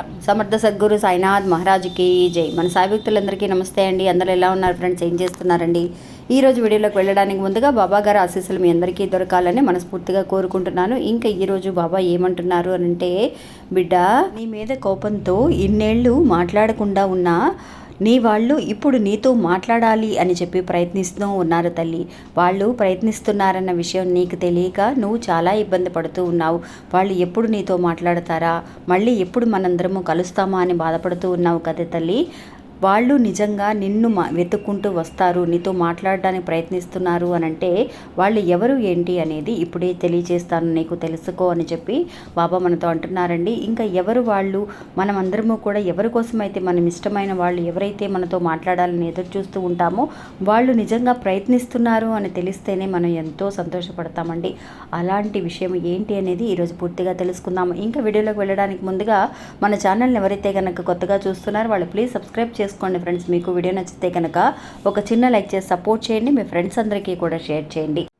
సాయిరామ్ సమర్థ సద్గురు సాయినాథ్ మహారాజుకి జై. మన సాయభక్తులందరికీ నమస్తే అండి. అందరూ ఎలా ఉన్నారు ఫ్రెండ్స్? ఏం చేస్తున్నారండి? ఈ రోజు వీడియోలోకి వెళ్ళడానికి ముందుగా బాబా గారి ఆశీస్సులు మీ అందరికీ దొరకాలని మనస్ఫూర్తిగా కోరుకుంటున్నాను. ఇంకా ఈ రోజు బాబా ఏమంటున్నారు అని అంటే బిడ్డ నీ మీద కోపంతో ఇన్నేళ్ళు మాట్లాడకుండా ఉన్నా నీ వాళ్ళు ఇప్పుడు నీతో మాట్లాడాలి అని చెప్పి ప్రయత్నిస్తూ ఉన్నారు తల్లి. వాళ్ళు ప్రయత్నిస్తున్నారన్న విషయం నీకు తెలియక నువ్వు చాలా ఇబ్బంది పడుతూ ఉన్నావు. వాళ్ళు ఎప్పుడు నీతో మాట్లాడతారా? మళ్ళీ ఎప్పుడు మనందరము కలుస్తామా అని బాధపడుతూ ఉన్నావు కదా తల్లి. వాళ్ళు నిజంగా నిన్ను మా వెతుక్కుంటూ వస్తారు నీతో మాట్లాడడానికి ప్రయత్నిస్తున్నారు అని అంటే వాళ్ళు ఎవరు ఏంటి అనేది ఇప్పుడే తెలియజేస్తాను నీకు తెలుసుకో అని చెప్పి బాబా మనతో అంటున్నారండి. ఇంకా ఎవరు వాళ్ళు? మనం అందరము కూడా ఎవరి కోసమైతే మనం ఇష్టమైన వాళ్ళు ఎవరైతే మనతో మాట్లాడాలని ఎదురు చూస్తూ ఉంటామో వాళ్ళు నిజంగా ప్రయత్నిస్తున్నారు అని తెలిస్తేనే మనం ఎంతో సంతోషపడతామండి. అలాంటి విషయం ఏంటి అనేది ఈరోజు పూర్తిగా తెలుసుకుందాము. ఇంకా వీడియోలోకి వెళ్ళడానికి ముందుగా మన ఛానల్ని ఎవరైతే కనుక కొత్తగా చూస్తున్నారో వాళ్ళు ప్లీజ్ సబ్స్క్రైబ్ చేసుకోండి ఫ్రెండ్స్. మీకు వీడియో నచ్చితే కనుక ఒక చిన్న లైక్ చేసి సపోర్ట్ చేయండి. మీ ఫ్రెండ్స్ అందరికీ కూడా షేర్ చేయండి.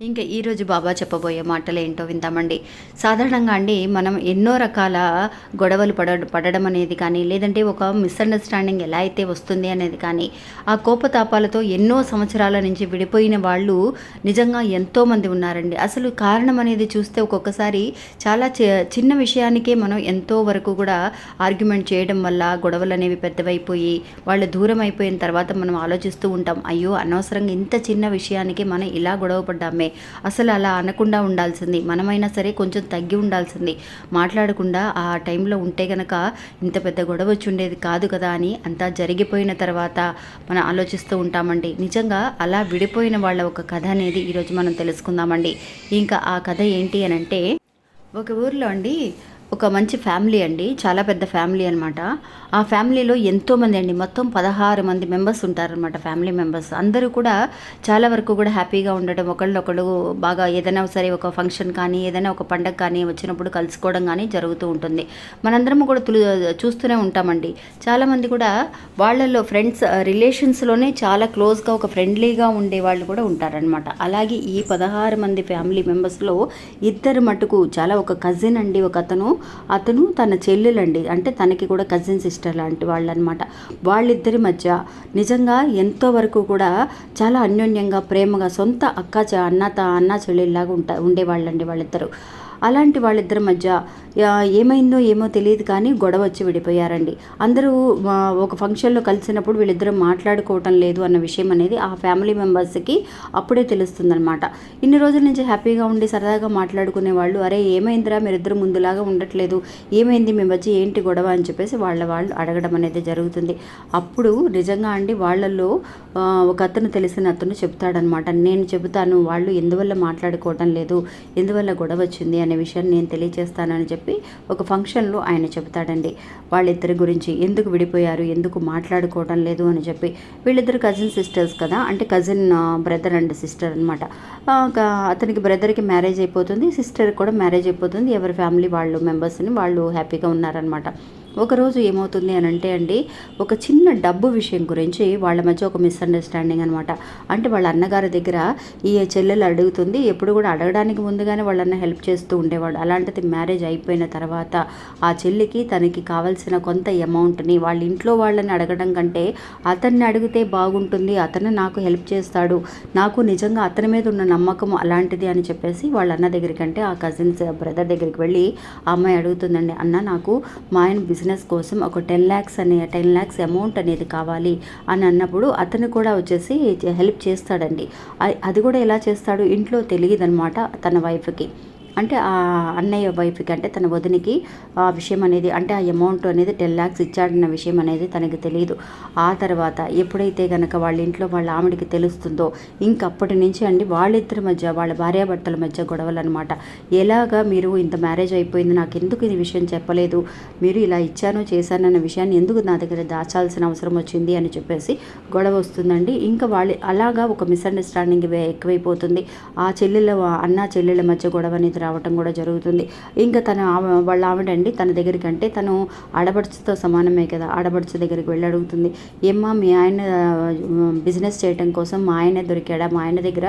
ఇంకా ఈరోజు బాబా చెప్పబోయే మాటలు ఏంటో విందామండి. సాధారణంగా అండి మనం ఎన్నో రకాల గొడవలు పడ పడడం అనేది కానీ లేదంటే ఒక మిస్అండర్స్టాండింగ్ ఎలా అయితే వస్తుంది అనేది కానీ ఆ కోపతాపాలతో ఎన్నో సంవత్సరాల నుంచి విడిపోయిన వాళ్ళు నిజంగా ఎంతోమంది ఉన్నారండి. అసలు కారణం అనేది చూస్తే ఒక్కొక్కసారి చాలా చిన్న విషయానికే మనం ఎంతో వరకు కూడా ఆర్గ్యుమెంట్ చేయడం వల్ల గొడవలు అనేవి పెద్దవైపోయి వాళ్ళు దూరం అయిపోయిన తర్వాత మనం ఆలోచిస్తూ ఉంటాం అయ్యో అనవసరంగా ఇంత చిన్న విషయానికి మనం ఇలా గొడవ పడ్డామే. అసలు అలా అనకుండా ఉండాల్సింది. మనమైనా సరే కొంచెం తగ్గి ఉండాల్సింది. మాట్లాడకుండా ఆ టైంలో ఉంటే గనక ఇంత పెద్ద గొడవ వచ్చి ఉండేది కాదు కదా అని అంతా జరిగిపోయిన తర్వాత మనం ఆలోచిస్తూ ఉంటామండి. నిజంగా అలా విడిపోయిన వాళ్ళ ఒక కథ అనేది ఈరోజు మనం తెలుసుకుందామండి. ఇంకా ఆ కథ ఏంటి అని అంటే ఒక ఊర్లో అండి ఒక మంచి ఫ్యామిలీ అండి చాలా పెద్ద ఫ్యామిలీ అనమాట ఆ ఫ్యామిలీలో ఎంతోమంది అండి మొత్తం పదహారు మంది మెంబర్స్ ఉంటారనమాట ఫ్యామిలీ మెంబర్స్. అందరూ కూడా చాలా వరకు కూడా హ్యాపీగా ఉండడం ఒకళ్ళొకళ్ళు బాగా ఏదైనా సరే ఒక ఫంక్షన్ కానీ ఏదైనా ఒక పండగ కానీ వచ్చినప్పుడు కలుసుకోవడం కానీ జరుగుతూ ఉంటుంది. మనందరం కూడా తులు చూస్తూనే ఉంటామండి. చాలామంది కూడా వాళ్ళల్లో ఫ్రెండ్స్ రిలేషన్స్లోనే చాలా క్లోజ్గా ఒక ఫ్రెండ్లీగా ఉండే వాళ్ళు కూడా ఉంటారనమాట అలాగే ఈ పదహారు మంది ఫ్యామిలీ మెంబర్స్లో ఇద్దరు మటుకు చాలా ఒక కజిన్ అండి ఒక అతను అతను తన చెల్లెలండి. అంటే తనకి కూడా కజిన్ సిస్టర్ లాంటి వాళ్ళు అనమాట వాళ్ళిద్దరి మధ్య నిజంగా ఎంతో వరకు కూడా చాలా అన్యోన్యంగా ప్రేమగా సొంత అక్క అన్న అన్న చెల్లెల్లాగా ఉంటా ఉండేవాళ్ళండి వాళ్ళిద్దరు. అలాంటి వాళ్ళిద్దరి మధ్య ఏమైందో ఏమో తెలియదు కానీ గొడవ వచ్చి విడిపోయారండి. అందరూ ఒక ఫంక్షన్లో కలిసినప్పుడు వీళ్ళిద్దరూ మాట్లాడుకోవటం లేదు అన్న విషయం అనేది ఆ ఫ్యామిలీ మెంబర్స్కి అప్పుడే తెలుస్తుందనమాట ఇన్ని రోజుల నుంచి హ్యాపీగా ఉండి సరదాగా మాట్లాడుకునే వాళ్ళు అరే ఏమైందిరా? మీరిద్దరు ముందులాగా ఉండట్లేదు. ఏమైంది? మీ మధ్య ఏంటి గొడవ? అని చెప్పేసి వాళ్ళ వాళ్ళు అడగడం అనేది జరుగుతుంది. అప్పుడు నిజంగా అండి వాళ్ళల్లో ఒక అతను తెలిసిన అతను చెప్తాడనమాట నేను చెబుతాను వాళ్ళు ఎందువల్ల మాట్లాడుకోవటం లేదు ఎందువల్ల గొడవ వచ్చింది? అనే విషయాన్ని నేను తెలియజేస్తానని చెప్పి చెప్పి ఒక ఫంక్షన్లో ఆయన చెబుతాడండి. వాళ్ళిద్దరి గురించి ఎందుకు విడిపోయారు ఎందుకు మాట్లాడుకోవడం లేదు అని చెప్పి. వీళ్ళిద్దరు కజిన్ సిస్టర్స్ కదా అంటే కజిన్ బ్రదర్ అండ్ సిస్టర్ అనమాట అతనికి బ్రదర్కి మ్యారేజ్ అయిపోతుంది సిస్టర్ కూడా మ్యారేజ్ అయిపోతుంది. ఎవరి ఫ్యామిలీ వాళ్ళు మెంబర్స్ని వాళ్ళు హ్యాపీగా ఉన్నారనమాట ఒకరోజు ఏమవుతుంది అని అంటే అండి ఒక చిన్న డబ్బు విషయం గురించి వాళ్ళ మధ్య ఒక మిస్అండర్స్టాండింగ్ అనమాట అంటే వాళ్ళ అన్నగారి దగ్గర ఈ చెల్లెలు అడుగుతుంది ఎప్పుడు కూడా అడగడానికి ముందుగానే వాళ్ళన్న హెల్ప్ చేస్తూ ఉండేవాడు. అలాంటిది మ్యారేజ్ అయి అయిపోయిన తర్వాత ఆ చెల్లికి తనకి కావాల్సిన కొంత అమౌంట్ని వాళ్ళ ఇంట్లో వాళ్ళని అడగడం కంటే అతన్ని అడిగితే బాగుంటుంది అతను నాకు హెల్ప్ చేస్తాడు నాకు నిజంగా అతని మీద ఉన్న నమ్మకం అలాంటిది అని చెప్పేసి వాళ్ళ అన్న దగ్గరికి అంటే ఆ కజిన్స్ బ్రదర్ దగ్గరికి వెళ్ళి ఆ అమ్మాయి అడుగుతుందండి అన్న నాకు మా ఆయన బిజినెస్ కోసం ఒక టెన్ ల్యాక్స్ అనే టెన్ ల్యాక్స్ అమౌంట్ అనేది కావాలి అని అన్నప్పుడు అతను కూడా వచ్చేసి హెల్ప్ చేస్తాడండి. అది కూడా ఎలా చేస్తాడు? ఇంట్లో తెలియదు అనమాట తన వైఫ్కి అంటే ఆ అన్నయ్య వైఫ్కి అంటే తన వదినికి ఆ విషయం అనేది అంటే ఆ అమౌంట్ అనేది టెన్ ల్యాక్స్ ఇచ్చాడన్న విషయం అనేది తనకి తెలియదు ఆ తర్వాత ఎప్పుడైతే కనుక వాళ్ళ ఇంట్లో వాళ్ళ ఆమెడికి తెలుస్తుందో ఇంకప్పటి నుంచి అండి వాళ్ళిద్దరి మధ్య వాళ్ళ భార్యాభర్తల మధ్య గొడవలు అనమాట ఎలాగా మీరు ఇంత మ్యారేజ్ అయిపోయింది నాకు ఎందుకు ఈ విషయం చెప్పలేదు మీరు ఇలా ఇచ్చాను చేశానన్న విషయాన్ని ఎందుకు నా దగ్గర దాచాల్సిన అవసరం వచ్చింది అని చెప్పేసి గొడవ వస్తుందండి. ఇంకా వాళ్ళ అలాగా ఒక మిస్అండర్స్టాండింగ్ ఎక్కువైపోతుంది. ఆ చెల్లెల అన్న చెల్లెల మధ్య గొడవ అనేది రావటం కూడా జరుగుతుంది. ఇంకా తన వాళ్ళ ఆవిడండి తన దగ్గరికి అంటే తను ఆడబడుచుతో సమానమే కదా. ఆడబడుచు దగ్గరికి వెళ్ళి అడుగుతుంది ఏమ్మా మీ ఆయన బిజినెస్ చేయటం కోసం మా ఆయనే దొరికాడా? మా ఆయన దగ్గర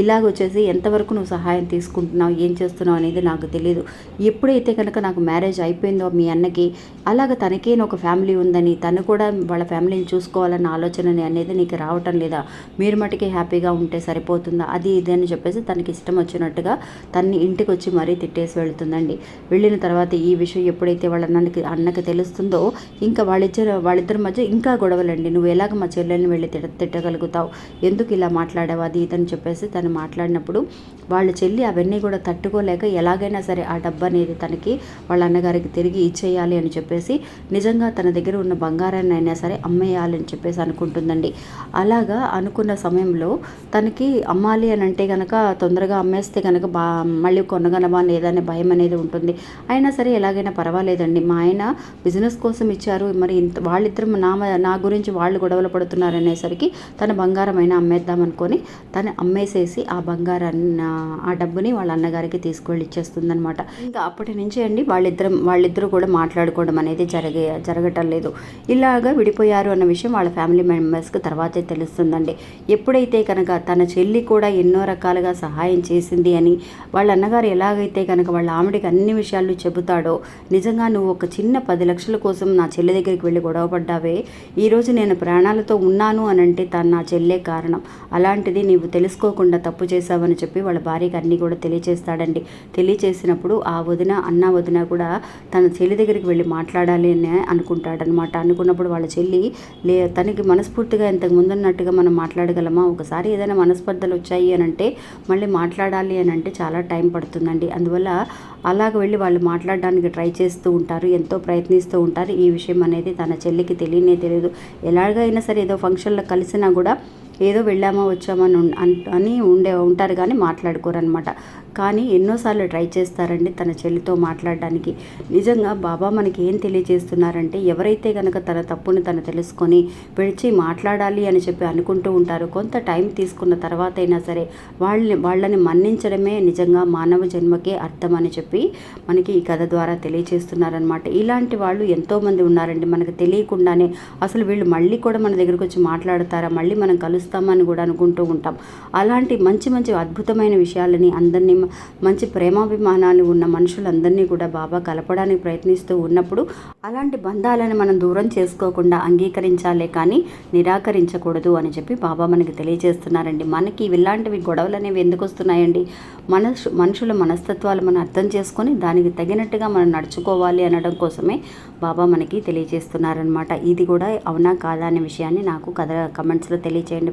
ఇలాగ వచ్చేసి ఎంతవరకు నువ్వు సహాయం తీసుకుంటున్నావు? ఏం చేస్తున్నావు? అనేది నాకు తెలియదు ఎప్పుడైతే కనుక నాకు మ్యారేజ్ అయిపోయిందో మీ అన్నకి అలాగ తనకే ఒక ఫ్యామిలీ ఉందని తను కూడా వాళ్ళ ఫ్యామిలీని చూసుకోవాలన్న ఆలోచన అనేది నీకు రావటం లేదా? మీరు మటుకే హ్యాపీగా ఉంటే సరిపోతుందా? అది ఇది అని చెప్పేసి తనకి ఇష్టం వచ్చినట్టుగా తన్ని ఇంటికి వచ్చి మరీ తిట్టేసి వెళ్తుందండి. వెళ్ళిన తర్వాత ఈ విషయం ఎప్పుడైతే వాళ్ళ అన్నకి అన్నకి తెలుస్తుందో ఇంకా వాళ్ళిద్దరు వాళ్ళిద్దరి మధ్య ఇంకా గొడవలండి. నువ్వు ఎలాగ మా చెల్లెల్ని వెళ్ళి తిట్ట తిట్టగలుగుతావు? ఎందుకు ఇలా మాట్లాడావు? అది ఇతను చెప్పేసి తను మాట్లాడినప్పుడు వాళ్ళ చెల్లి అవన్నీ కూడా తట్టుకోలేక ఎలాగైనా సరే ఆ డబ్బు అనేది తనకి వాళ్ళ అన్నగారికి తిరిగి ఇచ్చేయాలి అని చెప్పేసి నిజంగా తన దగ్గర ఉన్న బంగారాన్ని అయినా సరే అమ్మేయాలని చెప్పేసి అనుకుంటుందండి. అలాగా అనుకున్న సమయంలో తనకి అమ్మాలి అని అంటే కనుక తొందరగా అమ్మేస్తే కనుక బా మళ్ళీ కొనగలమా లేదనే భయం అనేది ఉంటుంది. అయినా సరే ఎలాగైనా పర్వాలేదండి. మా ఆయన బిజినెస్ కోసం ఇచ్చారు. మరి ఇంత వాళ్ళిద్దరు నా నా గురించి వాళ్ళు గొడవలు పడుతున్నారు అనేసరికి తన బంగారం అయినా అమ్మేద్దాం అనుకొని తను అమ్మేసేసి ఆ బంగారాన్ని ఆ డబ్బుని వాళ్ళ అన్నగారికి తీసుకువెళ్ళి ఇచ్చేస్తుందనమాట ఇంకా అప్పటి నుంచి అండి వాళ్ళిద్దరం వాళ్ళిద్దరూ కూడా మాట్లాడుకోవడం అనేది జరిగే జరగటం లేదు. ఇలాగా విడిపోయారు అన్న విషయం వాళ్ళ ఫ్యామిలీ మెంబర్స్కి తర్వాతే తెలుస్తుందండి. ఎప్పుడైతే కనుక తన చెల్లి కూడా ఎన్నో రకాలుగా సహాయం చేసింది అని వాళ్ళ అన్నగారు ఎలాగైతే కనుక వాళ్ళ ఆమెడికి అన్ని విషయాలు చెబుతాడో నిజంగా నువ్వు ఒక చిన్న పది లక్షల కోసం నా చెల్లి దగ్గరికి వెళ్ళి గొడవ పడ్డావే. ఈరోజు నేను ప్రాణాలతో ఉన్నాను అని అంటే తను నా చెల్లే కారణం. అలాంటిది నీవు తెలుసుకోకుండా తప్పు చేశావని చెప్పి వాళ్ళ భార్యకి అన్నీ కూడా తెలియచేస్తాడండి. తెలియచేసినప్పుడు ఆ వదిన అన్న వదిన కూడా తన చెల్లి దగ్గరికి వెళ్ళి మాట్లాడాలి అని అనుకుంటాడనమాట అనుకున్నప్పుడు వాళ్ళ చెల్లి లే తనకి మనస్ఫూర్తిగా ఇంతకు ముందున్నట్టుగా మనం మాట్లాడగలమా? ఒకసారి ఏదైనా మనస్పర్ధలు వచ్చాయి అని అంటే మళ్ళీ మాట్లాడాలి అని అంటే చాలా టైం పడుతుంది. అవుతుందండి అందువల్ల అలాగ వెళ్ళి వాళ్ళు మాట్లాడడానికి ట్రై చేస్తూ ఉంటారు ఎంతో ప్రయత్నిస్తూ ఉంటారు. ఈ విషయం అనేది తన చెల్లికి తెలియనే తెలియదు. ఎలాగైనా సరే ఏదో ఫంక్షన్లో కలిసినా కూడా ఏదో వెళ్ళామా వచ్చామని అని అన్- అని ఉండే ఉంటారు కానీ మాట్లాడుకోరనమాట కానీ ఎన్నోసార్లు ట్రై చేస్తారండి తన చెల్లితో మాట్లాడడానికి. నిజంగా బాబా మనకి ఏం తెలియజేస్తున్నారంటే ఎవరైతే కనుక తన తప్పుని తను తెలుసుకొని పిలిచి మాట్లాడాలి అని చెప్పి అనుకుంటూ ఉంటారో కొంత టైం తీసుకున్న తర్వాత అయినా సరే వాళ్ళని వాళ్ళని మన్నించడమే నిజంగా మానవ జన్మకే అర్థం అని చెప్పి మనకి ఈ కథ ద్వారా తెలియజేస్తున్నారనమాట ఇలాంటి వాళ్ళు ఎంతోమంది ఉన్నారండి మనకు తెలియకుండానే. అసలు వీళ్ళు మళ్ళీ కూడా మన దగ్గరకు వచ్చి మాట్లాడతారా? మళ్ళీ మనం కలుస్తామని కూడా అనుకుంటూ ఉంటాం. అలాంటి మంచి మంచి అద్భుతమైన విషయాలని అందరినీ మంచి ప్రేమాభిమానాలు ఉన్న మనుషులందరినీ కూడా బాబా కలపడానికి ప్రయత్నిస్తూ ఉన్నప్పుడు అలాంటి బంధాలను మనం దూరం చేసుకోకుండా అంగీకరించాలే కానీ నిరాకరించకూడదు అని చెప్పి బాబా మనకి తెలియజేస్తున్నారండి. మనకి ఇలాంటివి గొడవలు అనేవి ఎందుకు వస్తున్నాయండి? మనసు మనుషుల మనస్తత్వాలు మనం అర్థం చేసుకొని దానికి తగినట్టుగా మనం నడుచుకోవాలి అనడం కోసమే బాబా మనకి తెలియజేస్తున్నారనమాట ఇది కూడా అవునా కాదా అనే విషయాన్ని నాకు కథ కమెంట్స్లో తెలియచేయండి.